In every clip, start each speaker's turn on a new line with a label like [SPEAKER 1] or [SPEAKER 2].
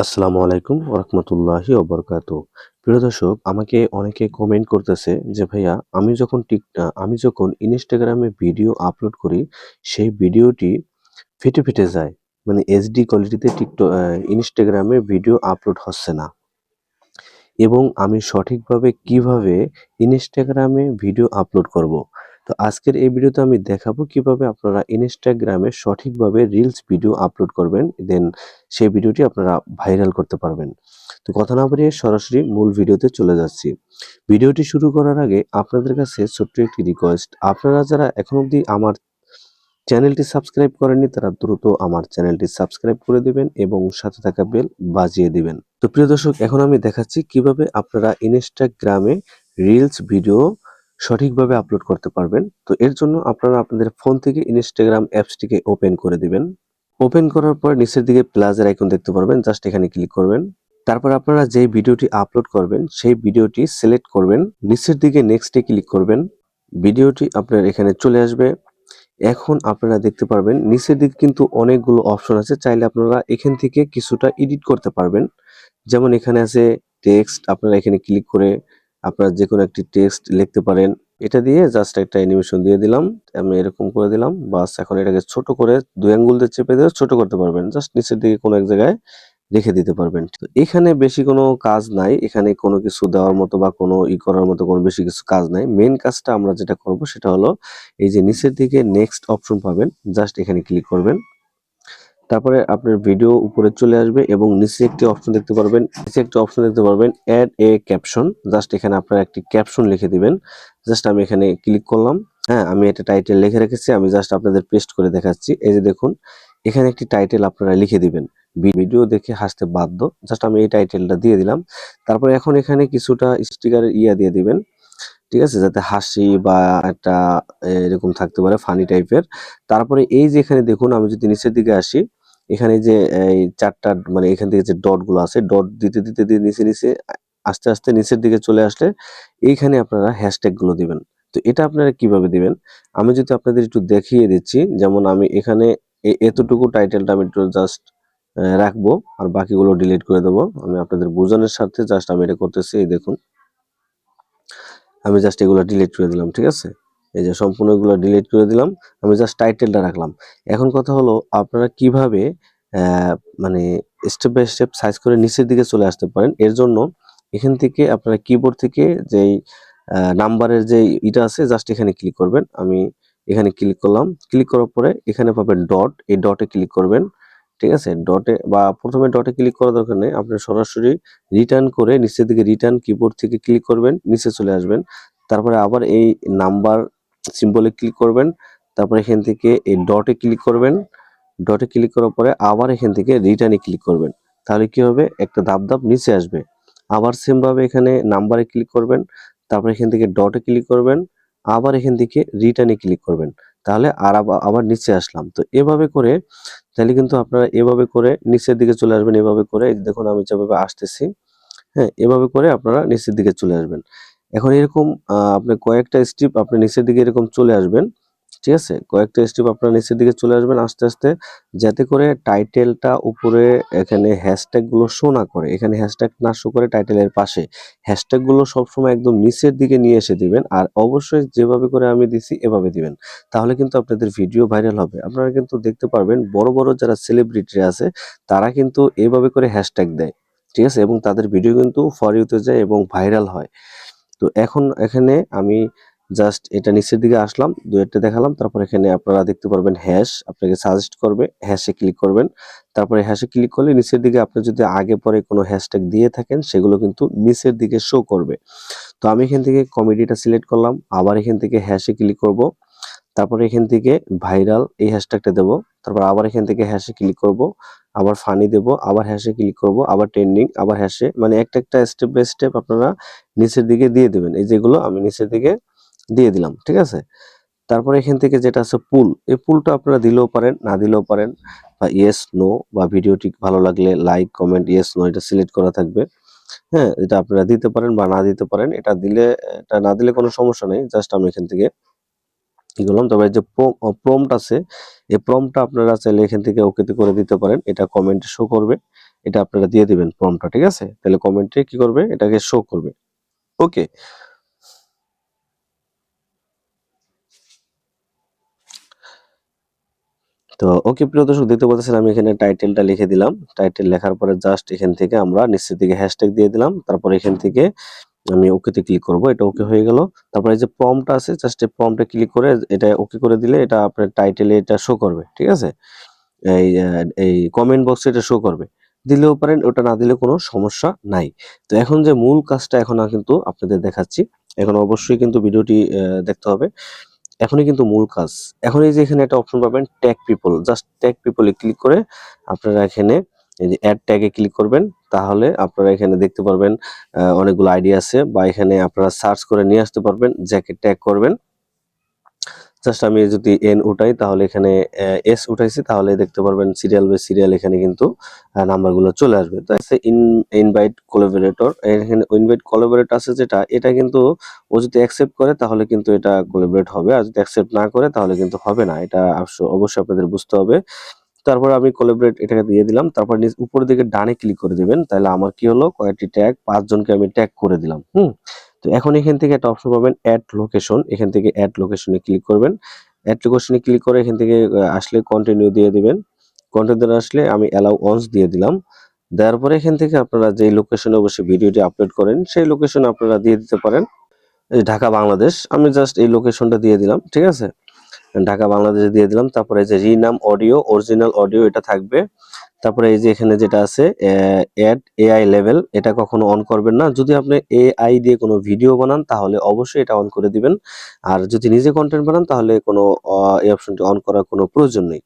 [SPEAKER 1] আসসালামু আলাইকুম রহমতুল্লাহি ওবরকাত। প্রিয় দর্শক, আমাকে অনেকে কমেন্ট করতেছে যে, ভাইয়া, আমি যখন টিক, আমি যখন ইনস্টাগ্রামে ভিডিও আপলোড করি, সেই ভিডিওটি ফেটে ফেটে যায়। মানে এইচডি কোয়ালিটিতে টিকটক ইনস্টাগ্রামে ভিডিও আপলোড হচ্ছে না। এবং আমি সঠিকভাবে কীভাবে ইনস্টাগ্রামে ভিডিও আপলোড করব। তো আজকের এই ভিডিওতে আমি দেখাবো কীভাবে আপনারা ইনস্টাগ্রামে সঠিকভাবে রিলস ভিডিও আপলোড করবেন দেন সেই ভিডিওটি আপনারা ভাইরাল করতে পারবেন। তো কথা না বাড়িয়ে সরাসরি মূল ভিডিওতে চলে যাচ্ছি। ভিডিওটি শুরু করার আগে আপনাদের কাছে ছোট্ট একটি রিকোয়েস্ট আপনারা যারা এখন অবধি আমার চ্যানেলটি সাবস্ক্রাইব করেননি, তারা দ্রুত আমার চ্যানেলটি সাবস্ক্রাইব করে দিবেন এবং সাথে থাকা বেল বাজিয়ে দিবেন। তো প্রিয় দর্শক, এখন আমি দেখাচ্ছি কীভাবে আপনারা ইনস্টাগ্রামে রিলস ভিডিও সঠিকভাবে আপলোড করতে পারবেন। তো এর জন্য আপনারা আপনাদের ফোন থেকে ইনস্টাগ্রাম অ্যাপসটিকে ওপেন করে দিবেন। ওপেন করার পর নিচের দিকে প্লাজের আইকন দেখতে পারবেন জাস্ট এখানে ক্লিক করবেন। তারপর আপনারা যে ভিডিওটি আপলোড করবেন, সেই ভিডিওটি সিলেক্ট করবেন। নিচের দিকে নেক্সটে ক্লিক করবেন। ভিডিওটি আপনার এখানে চলে আসবে। এখন আপনারা দেখতে পারবেন, নিচের দিকে কিন্তু অনেকগুলো অপশন আছে, চাইলে আপনারা এখান থেকে কিছুটা এডিট করতে পারবেন। যেমন এখানে আছে টেক্সট আপনারা এখানে ক্লিক করে আপনারা যে কোনো একটি টেক্সট লিখতে পারেন। এটা দিয়ে জাস্ট একটা অ্যানিমেশন দিয়ে দিলাম। আমি এরকম করে দিলাম। বাস, এখন এটাকে ছোট করে দুই আঙ্গুল দিয়ে চেপে দিয়ে ছোট করতে পারবেন। জাস্ট নিচের দিকে কোনো এক জায়গায় রেখে দিতে পারবেন। তো এখানে বেশি কোনো কাজ নাই। এখানে কোনো কিছু দেওয়ার মতো বা কোনো ই করার মতো কোনো বেশি কিছু কাজ নাই। মেন কাজটা আমরা যেটা করব সেটা হলো এই যে নিচের দিকে নেক্সট অপশন পাবেন। জাস্ট এখানে ক্লিক করবেন। তারপরে আপনার ভিডিও উপরে চলে আসবে এবং নিচে একটি অপশন দেখতে পারবেন। নিচে একটি অপশন দেখতে পারবেন অ্যাড এ ক্যাপশন জাস্ট এখানে আপনারা একটি ক্যাপশন লিখে দিবেন। জাস্ট আমি এখানে ক্লিক করলাম। হ্যাঁ আমি একটা টাইটেল লিখে রেখেছি। আমি জাস্ট আপনাদের পেস্ট করে দেখাচ্ছি। এই যে দেখুন, এখানে একটি টাইটেল আপনারা লিখে দিবেন। ভিডিও দেখে হাসতে বাধ্য। জাস্ট আমি এই টাইটেলটা দিয়ে দিলাম। তারপরে এখন এখানে কিছুটা স্টিকারের ইয়া দিয়ে দিবেন। ঠিক আছে? যাতে হাসি বা একটা এরকম থাকতে পারে ফানি টাইপের তারপরে এই যে এখানে দেখুন, আমি যদি নিচের দিকে আসি এখানে যে, এই চারটা মানে এখান থেকে যে ডটগুলো আছে ডট দিতে দিতে দিয়ে নিচে নিচে, আস্তে আস্তে নিচের দিকে চলে আসলে এইখানে আপনারা হ্যাশট্যাগগুলো দিবেন। তো এটা আপনারা কীভাবে দিবেন? আমি যদি আপনাদের একটু দেখিয়ে দিচ্ছি, যেমন আমি এখানে এতটুকু টাইটেলটা আমি একটু জাস্ট রাখব, আর বাকিগুলো ডিলিট করে দেবো। আমি আপনাদের বোঝানোর সাথে জাস্ট আমি এটা করতেছি, এই দেখুন। আমি জাস্ট এগুলো ডিলিট করে দিলাম, ঠিক আছে? এই যে সম্পূর্ণ এগুলো ডিলিট করে দিলাম, আমি জাস্ট টাইটেলটা রাখলাম। এখন কথা হলো, আপনারা কীভাবে মানে স্টেপ বাই স্টেপ সাইজ করে নিচের দিকে চলে আসতে পারেন? এর জন্য এখান থেকে আপনারা কিবোর্ড থেকে যেই নাম্বারের যে ইটা আছে জাস্ট এখানে ক্লিক করবেন। আমি এখানে ক্লিক করলাম। ক্লিক করার পরে এখানে পাবেন ডট এই ডটে ক্লিক করবেন। ঠিক আছে? ডটে বা প্রথমে ডটে ক্লিক করার দরকার নেই। আপনি সরাসরি রিটার্ন করে নিচের দিকে রিটার্ন কিবোর্ড থেকে ক্লিক করবেন, নিচে চলে আসবেন। তারপরে আবার এই নাম্বার সিম্বলে ক্লিক করবেন, তারপরে এখান থেকে এই ডটে ক্লিক করবেন ডটে ক্লিক করার পরে আবার এখান থেকে রিটার্নে ক্লিক করবেন। তাহলে কি হবে? একটা ধাপ ধাপ নিচে আসবে। আবার সেমভাবে এখানে নাম্বারে ক্লিক করবেন, তারপরে এখান থেকে ডটে ক্লিক করবেন, আবার এখান থেকে রিটার্নে ক্লিক করবেন। তাহলে আর আবার নিচে আসলাম। তো এভাবে করে, তাহলে কিন্তু আপনারা এভাবে করে নিচের দিকে চলে আসবেন, এভাবে করে। দেখুন আমি যেভাবে আসতেছি হ্যাঁ এভাবে করে আপনারা নিচের দিকে চলে আসবেন। এখন এরকম আপনি কয়েকটা স্টেপ আপনি নিচের দিকে এরকম চলে আসবেন, ঠিক আছে? কয়েকটা স্টেপ আপনার নিচের দিকে চলে আসবেন আস্তে আস্তে, যাতে করে টাইটেলটা উপরে এখানে হ্যাশট্যাগগুলো শো না করে। এখানে হ্যাশট্যাগ না শো করে টাইটেলের পাশে। হ্যাশট্যাগগুলো সবসময় একদম নিচের দিকে নিয়ে এসে দিবেন আর অবশ্যই যেভাবে করে আমি দিছি এভাবে দিবেন। তাহলে কিন্তু আপনাদের ভিডিও ভাইরাল হবে। আপনারা কিন্তু দেখতে পারবেন বড় বড় যারা সেলিব্রিটি আছে, তারা কিন্তু এভাবে করে হ্যাশট্যাগ দেয়, ঠিক আছে? এবং তাদের ভিডিও কিন্তু ফর ইউতে যায় এবং ভাইরাল হয়। তো এখন এখানে আমি জাস্ট এটা নিচের দিকে আসলাম দু একটা দেখালাম, তারপর এখানে আপনারা দেখতে পারবেন হ্যাশ আপনাকে সাজেস্ট করবে হ্যাশে ক্লিক করবেন, তারপরে হ্যাশে ক্লিক করলে নিচের দিকে আপনি যদি আগে পরে কোনো হ্যাশট্যাগ দিয়ে থাকেন, সেগুলো কিন্তু নিচের দিকে শো করবে। তো আমি এখান থেকে কমেডিটা সিলেক্ট করলাম, আবার এখান থেকে হ্যাশে ক্লিক করব, তারপরে এখান থেকে ভাইরাল এই হ্যাশট্যাগটা দেবো, তারপর আবার এখান থেকে হ্যাশে ক্লিক করব আবার ফানি দেব, আবার হ্যাশে ক্লিক করব, আবার ট্রেন্ডিং আবার হ্যাশে মানে একটা একটা স্টেপ বাই স্টেপ আপনারা নিচের দিকে দিয়ে দেবেন। এই যেগুলো আমি নিচের দিকে দিয়ে দিলাম, ঠিক আছে? তারপরে এখান থেকে যেটা আছে পুল এই পুলটা আপনারা দিলেও পারেন, না দিলেও পারেন, বা ইয়েস নো বা ভিডিওটি ভালো লাগলে লাইক কমেন্ট ইয়েস নো এটা সিলেক্ট করা থাকবে। হ্যাঁ এটা আপনারা দিতে পারেন বা না দিতে পারেন, এটা দিলে, এটা না দিলে কোনো সমস্যা নেই জাস্ট আমি এখান থেকে কি করলাম তবে যে প্রমট আছে, এই প্রমটা আপনারা চাইলে এখান থেকে ওকেতে করে দিতে পারেন। এটা কমেন্টে শো করবে। এটা আপনারা দিয়ে দিবেন প্রমটা ঠিক আছে? তাহলে কমেন্টে কি করবে? এটাকে শো করবে। ওকে তো ওকে প্রিয় দর্শক, দেখতে পাচ্ছেন আমি এখানে টাইটেলটা লিখে দিলাম। টাইটেল লেখার পরে জাস্ট এখান থেকে আমরা নিচের দিকে হ্যাশট্যাগ দিয়ে দিলাম। তারপর এখান থেকে আমি ওকেতে ক্লিক করব, এটা ওকে হয়ে গেল। তারপরে এই যে প্রম্পট আছে জাস্ট এই প্রম্পটে ক্লিক করে এটা ওকে করে দিলে এটা আপনার টাইটেলে এটা শো করবে, ঠিক আছে? এই এই কমেন্ট বক্সে এটা শো করবে। দিলেও পারেন, ওটা না দিলে কোনো সমস্যা নাই। তো এখন যে মূল কাজটা এখন কিন্তু আপনাদের দেখাচ্ছি, এখন অবশ্যই কিন্তু ভিডিওটি দেখতে হবে। এখনই কিন্তু মূল কাজ। এখন এই যে এখানে একটা অপশন পাবেন ট্যাগ পিপল জাস্ট ট্যাগ পিপলে ক্লিক করে আপনারা এখানে এই যে অ্যাড ট্যাগে ক্লিক করবেন, তাহলে আপনারা এখানে দেখতে পারবেন অনেকগুলো আইডিয়া আছে বা এখানে আপনারা সার্চ করে নিয়ে আসতে পারবেন যাকে ট্যাগ করবেন। জাস্ট আমি যদি এন উঠাই, তাহলে এখানে এস উঠাইছি, তাহলে দেখতে পারবেন সিরিয়াল বাই সিরিয়াল এখানে কিন্তু নাম্বারগুলো চলে আসবে। তো আছে ইন ইনভাইট কোলাবোরেটর এখানে ইনভাইট কোলাবোরেট আছে যেটা, এটা কিন্তু ও যদি অ্যাকসেপ্ট করে, তাহলে কিন্তু এটা কোলাবোরেট হবে, আর যদি অ্যাকসেপ্ট না করে, তাহলে কিন্তু হবে না। এটা অবশ্য- অবশ্যই আপনাদের বুঝতে হবে। তারপর আমি কোলাবরেট এটাকে দিয়ে দিলাম। তারপর নিচ উপরের দিকে ডানে ক্লিক করে দিবেন। তাহলে আমার কি হলো? কয়েকটি ট্যাগ পাঁচজনকে আমি ট্যাগ করে দিলাম। হুম? তো এখন এখান থেকে একটা অপশন পাবেন অ্যাড লোকেশন এখান থেকে অ্যাড লোকেশনে ক্লিক করবেন। অ্যাড লোকেশনে ক্লিক করে এখান থেকে আসলে কন্টিনিউ দিয়ে দিবেন। কন্টিনিউ আসলে আমি অ্যালাউ অনস দিয়ে দিলাম। দেওয়ার পরে এখান থেকে আপনারা যে লোকেশনে অবশ্যই ভিডিওটি আপলোড করেন, সেই লোকেশন আপনারা দিয়ে দিতে পারেন। ঢাকা, বাংলাদেশ। আমি জাস্ট এই লোকেশনটা দিয়ে দিলাম। ঠিক আছে? ঢাকা, বাংলাদেশ দিয়ে দিলাম। তারপরে যে রিনাম অডিও, অরিজিনাল অডিও এটা থাকবে। তারপরে এই যে এখানে যেটা আছে অ্যাড এআই লেভেল, এটা কখনো অন করবেন না। যদি আপনি এআই দিয়ে কোনো ভিডিও বানান, তাহলে অবশ্যই এটা অন করে দিবেন। আর যদি নিজে কন্টেন্ট বানান, তাহলে কোনো এই অপশনটি অন করার কোনো প্রয়োজন নেই।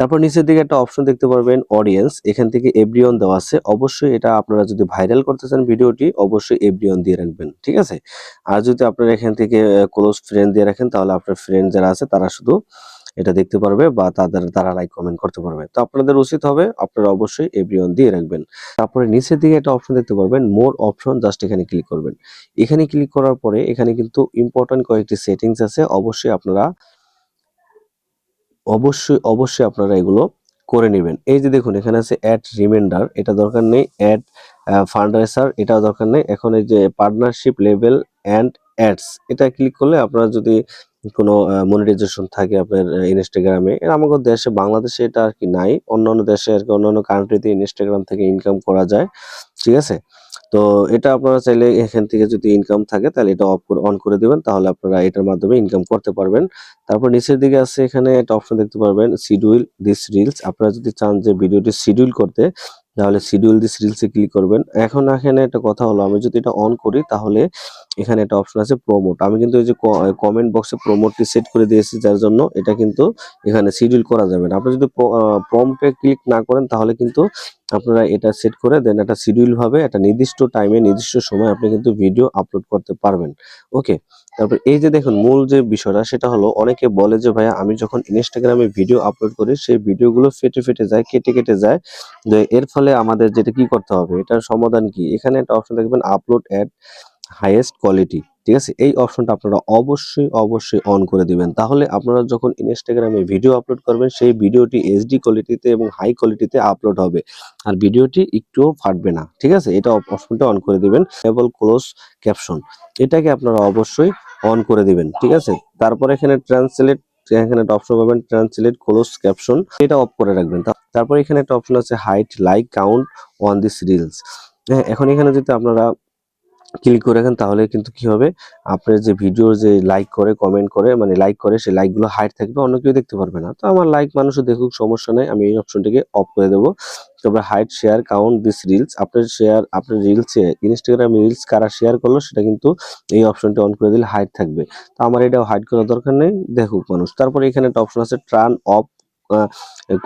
[SPEAKER 1] তারপর নিচের দিকে একটা অপশন দেখতে পারবেন অডিয়েন্স এখান থেকে এভরিওয়ান দেওয়া আছে। অবশ্যই এটা আপনারা যদি ভাইরাল করতে চান ভিডিওটি, অবশ্যই এভরিওয়ান দিয়ে রাখবেন, ঠিক আছে? আর যদি আপনারা এখান থেকে ক্লোজ ফ্রেন্ড দিয়ে রাখেন, তাহলে আপনার ফ্রেন্ড যারা আছে, তারা শুধু এটা দেখতে পারবে বা তাদের, তারা লাইক কমেন্ট করতে পারবে। তো আপনাদের উচিত হবে, আপনারা অবশ্যই এভরিওয়ান দিয়ে রাখবেন। তারপরে নিচের দিকে একটা অপশন দেখতে পারবেন মোর অপশন জাস্ট এখানে ক্লিক করবেন। এখানে ক্লিক করার পরে, এখানে কিন্তু ইম্পর্টেন্ট কয়েকটি সেটিংস আছে। অবশ্যই আপনারা অবশ্যই অবশ্যই আপনারা এগুলো করে নেবেন। এই যে দেখুন, এখানে আছে অ্যাড রিমাইন্ডার এটা দরকার নেই। অ্যাড ফান্ডারেসার এটাও দরকার নেই। এখন এই যে পার্টনারশিপ লেভেল অ্যান্ড অ্যাডস এটা ক্লিক করলে আপনারা যদি কোনো মনিটাইজেশন থাকে আপনার ইনস্টাগ্রামে আমাদের দেশে, বাংলাদেশে এটা আর কি নাই। অন্যান্য দেশে আর কি, অন্যান্য কান্ট্রিতে ইনস্টাগ্রাম থেকে ইনকাম করা যায়। ঠিক আছে? তো এটা আপনারা চাইলে এখান থেকে যদি ইনকাম থাকে, তাহলে এটা অফ করে অন করে দিবেন, তাহলে আপনারা এটার মাধ্যমে ইনকাম করতে পারবেন। তারপর নিচের দিকে আছে এখানে একটা অপশন দেখতে পারবেন শিডিউল দিস রিলস আপনারা যদি চান যে ভিডিওটি শিডিউল করতে তাহলে শিডিউল দিস রিলসে ক্লিক করবেন। এখন এখানে একটা কথা হলো, আমি যদি এটা অন করি তাহলে এখানে একটা অপশন আছে প্রমোট আমি কিন্তু এই যে কমেন্ট বক্সে প্রমোটটি সেট করে দিয়েছি যার জন্য এটা কিন্তু এখানে শিডিউল করা যাবে না। আপনি যদি প্রম্পটে ক্লিক না করেন তাহলে কিন্তু আপনারা এটা সেট করে দেন একটা শিডিউল ভাবে একটা নির্দিষ্ট টাইমে নির্দিষ্ট সময় আপনি কিন্তু ভিডিও আপলোড করতে পারবেন। ওকে তারপর এই যে দেখুন, মূল যে বিষয়টা সেটা হলো, অনেকে বলে যে, ভাইয়া, আমি যখন ইনস্টাগ্রামে ভিডিও আপলোড করি, সেই ভিডিওগুলো ফেটে ফেটে যায়, কেটে কেটে যায়। যে এর ফলে আমাদের যেটা কি করতে হবে? এটার সমাধান কি? এখানে একটা অপশন দেখবেন আপলোড অ্যাট হাইয়েস্ট কোয়ালিটি ঠিক আছে? এই অপশনটা আপনারা অবশ্যই অবশ্যই অন করে দিবেন। তাহলে আপনারা যখন ইনস্টাগ্রামে ভিডিও আপলোড করবেন, সেই ভিডিওটি এইচডি কোয়ালিটিতে এবং হাই কোয়ালিটিতে আপলোড হবে। আর ভিডিওটি একটুও ফাটবে না, ঠিক আছে? এটা অপশনটা অন করে দিবেন। এবল ক্লোজ ক্যাপশন এটাকে আপনারা অবশ্যই অন করে দিবেন, ঠিক আছে? তারপর এখানে ট্রান্সলেট এখানে একটা অপশন পাবেন ট্রান্সলেট ক্লোজ ক্যাপশন এটা অফ করে রাখবেন। তারপর এখানে একটা অপশন আছে hide like count on this reels হ্যাঁ এখন এখানে যদি আপনারা ক্লিক করে রাখেন, তাহলে কিন্তু কি হবে? আপনার যে ভিডিওর যে লাইক করে কমেন্ট করে মানে লাইক করে, সেই লাইকগুলো হাইড থাকবে, অন্য কেউ দেখতে পারবে না। তো আমার লাইক মানুষও দেখুক, সমস্যা নাই, আমি এই অপশনটিকে অফ করে দেবো। তারপরে hide share count this reels আপনার শেয়ার আপনার রিলসে ইনস্টাগ্রাম রিলস কারা শেয়ার করল, সেটা কিন্তু এই অপশনটি অন করে দিলে হাইড থাকবে। তো আমার এটা হাইড করার দরকার নেই, দেখুক মানুষ। তারপরে এখানে একটা অপশন আছে ট্রান অফ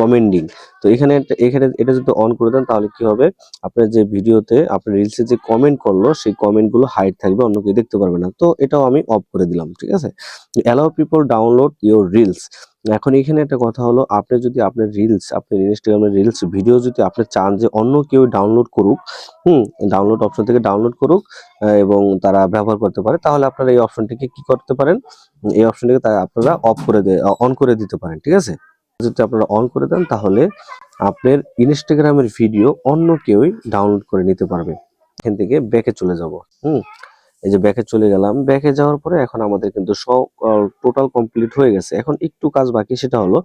[SPEAKER 1] কমেন্ডিং তো এখানে এখানে এটা যদি অন করে দেন, তাহলে কি হবে? আপনার যে ভিডিওতে আপনার রিলসে যে কমেন্ট করল, সেই কমেন্টগুলো হাইড থাকবে, অন্য কেউ দেখতে পারবে না। তো এটাও আমি অফ করে দিলাম, ঠিক আছে? Allow people download your reels এখন এখানে একটা কথা হলো, আপনি যদি আপনার রিলস আপনার ইনস্টাগ্রামের রিলস ভিডিও যদি আপনি চান যে অন্য কেউ ডাউনলোড করুক, হুম ডাউনলোড অপশন থেকে ডাউনলোড করুক এবং তারা ব্যবহার করতে পারে, তাহলে আপনারা এই অপশনটিকে কি করতে পারেন? এই অপশনটিকে তারা আপনারা অফ করে অন করে দিতে পারেন, ঠিক আছে? যদি আপনারা অন করে দেন, তাহলে আপনার ইনস্টাগ্রামের ভিডিও অন্য কেউই ডাউনলোড করে নিতে পারবে। এখান থেকে ব্যাকে চলে যাব। হুম? এই যে ব্যাকে চলে গেলাম। ব্যাকে যাওয়ার পরে এখন আমাদের কিন্তু সব টোটাল কমপ্লিট হয়ে গেছে। এখন একটু কাজ বাকি, সেটা হলো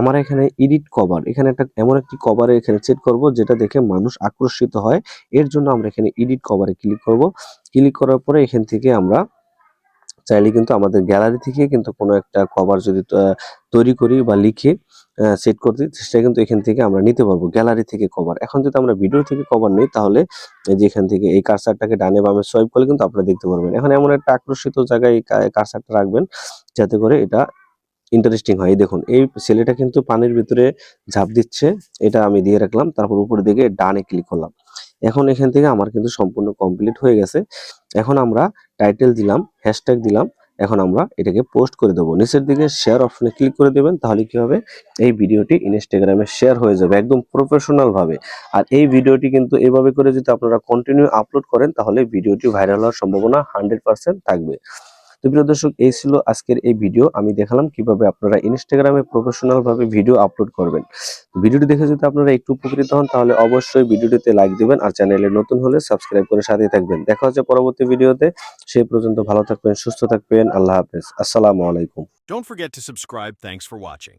[SPEAKER 1] আমার এখানে এডিট কভার এখানে একটা, এমন একটি কভারে এখানে সেট করব, যেটা দেখে মানুষ আকর্ষিত হয়। এর জন্য আমরা এখানে এডিট কভারে ক্লিক করব। ক্লিক করার পরে এখান থেকে আমরা চাইলে কিন্তু আমাদের গ্যালারি থেকে কিন্তু কোনো একটা কভার যদি তৈরি করি বা লিখে সেট করতে সেটা কিন্তু এখান থেকে আমরা নিতে পারব গ্যালারি থেকে কভার এখন যদি আমরা ভিডিও থেকে কভার নিই, তাহলে এই যে এখান থেকে এই কারসারটাকে ডানে বামে সোয়াইপ করলে কিন্তু আপনারা দেখতে পারবেন। এখন এমন একটা আকর্ষিত জায়গায় এই কারসারটা রাখবেন, যাতে করে এটা ইন্টারেস্টিং হয়। দেখুন, এই ছেলেটা কিন্তু পানির ভিতরে ঝাঁপ দিচ্ছে, এটা আমি দিয়ে রাখলাম, তারপর উপরের দিকে ডানে ক্লিক করলাম। এখন এখান থেকে আমার কিন্তু সম্পূর্ণ কমপ্লিট হয়ে গেছে। এখন আমরা টাইটেল দিলাম হ্যাশট্যাগ দিলাম, এখন আমরা এটাকে পোস্ট করে দেবো। নিচের দিকে শেয়ার অপশনে ক্লিক করে দেবেন, তাহলে কি হবে? এই ভিডিওটি ইনস্টাগ্রামে শেয়ার হয়ে যাবে, একদম প্রফেশনালভাবে আর এই ভিডিওটি কিন্তু এভাবে করে যদি আপনারা কন্টিনিউ আপলোড করেন, তাহলে ভিডিওটি ভাইরাল হওয়ার সম্ভাবনা হান্ড্রেড থাকবে। তো প্রিয় দর্শক, এই ছিল আজকের এই ভিডিও আমি দেখালাম কীভাবে আপনারা ইনস্টাগ্রামে প্রফেশনাল ভাবে ভিডিও আপলোড করবেন ভিডিওটি দেখে যদি আপনারা একটু উপকৃত হন, তাহলে অবশ্যই ভিডিওটিতে লাইক দিবেন আর চ্যানেলে নতুন হলে সাবস্ক্রাইব করে সাথে থাকবেন। দেখা হচ্ছে পরবর্তী ভিডিওতে সেই পর্যন্ত ভালো থাকবেন, সুস্থ থাকবেন। আল্লাহ হাফেজ। আসসালামু আলাইকুম।
[SPEAKER 2] Don't forget to subscribe. Thanks for watching.